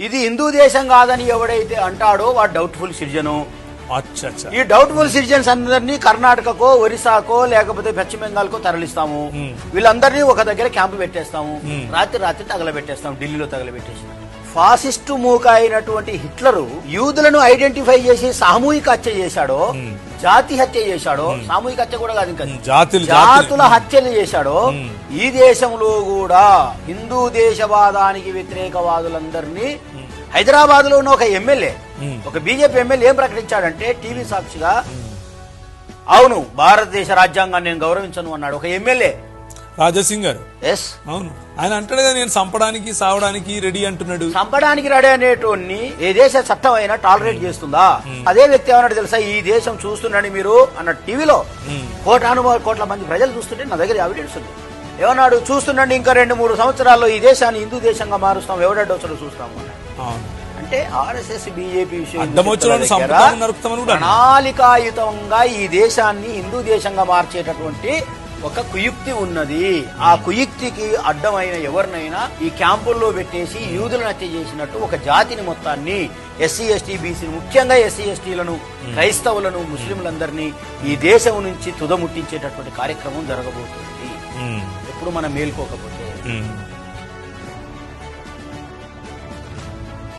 ఇది హిందూ దేశం కాదని ఎవడైతే అంటాడో వాడు డౌట్ఫుల్ సిటిజను ఈ డౌట్ఫుల్ సిటిజన్స్ అందరినీ కర్ణాటకకో ఒరిస్సాకో లేకపోతే పశ్చిమ బెంగాల్కో తరలిస్తాము మ్మ్. వీళ్ళందరినీ ఒక దగ్గర క్యాంపు పెట్టేస్తాము. రాత్రి రాత్రి తగలబెట్టేస్తాం ఢిల్లీలో తగలబెట్టేసి ఫాసిస్టు మూక అయినటువంటి హిట్లరు యూదులను ఐడెంటిఫై చేసి సామూహిక హత్య చేశాడో. జాతి హత్య చేశాడో సామూహిక హత్య కూడా కాదు ఇంకా. జాతులు హత్యలు చేశాడో. ఈ దేశంలో కూడా హిందూ దేశవాదానికి వ్యతిరేకవాదులందరినీ హైదరాబాద్లో ఉన్న ఒక ఎమ్మెల్యే మ్మ్. ఒక బీజేపీ ఎమ్మెల్యే ఏం ప్రకటించాడంటే టీవీ సాక్షిగా అవును భారతదేశ రాజ్యాంగాన్ని నేను గౌరవించను అన్నాడు. ఒక ఎమ్మెల్యే. రాజాసింగ్ గారు. ఎస్. అవును. ఆయన అంటాడు కదా నేను చంపడానికి సావడానికి రెడీ అంటున్నాడు. చంపడానికి రెడీ అనేటోన్ని ఏ దేశ చట్టం అయినా టాలరేట్ చేస్తుందా? అదే వ్యక్తి ఏమన్నాడు తెలుసా? ఈ దేశం చూస్తుండని మీరు అన్న టీవీలో. కోటాను కోట్ల మంది ప్రజలు చూస్తుంటే నా దగ్గర ఎవిడెన్స్ ఉంది. ఏమన్నాడు? చూస్తుండండి ఇంకా రెండు మూడు సంవత్సరాల్లో ఈ దేశాన్ని హిందూ దేశంగా మారుస్తాం ఎవడడ్డొచ్చడో చూస్తాం అన్నాడు. అంటే ఆర్ఎస్ఎస్ బీజేపీ విషయం. ప్రణాళికాయుతంగా ఈ దేశాన్ని హిందూ దేశంగా మార్చేటటువంటి ఒక కుయుక్తి ఉన్నది. ఆ కుయుక్తికి అడ్డమైన ఎవరినైనా ఈ క్యాంపుల్లో పెట్టేసి యూదులను హత్య చేసినట్టు ఒక జాతిని మొత్తాన్ని ఎస్సీ ఎస్టీ బీసీని ముఖ్యంగా ఎస్సీ ఎస్టీలను క్రైస్తవులను ముస్లింలందరినీ ఈ దేశం నుంచి తుదముట్టించేటటువంటి కార్యక్రమం జరగబోతుంది. ఎప్పుడు మనం మేల్కోకపోతే.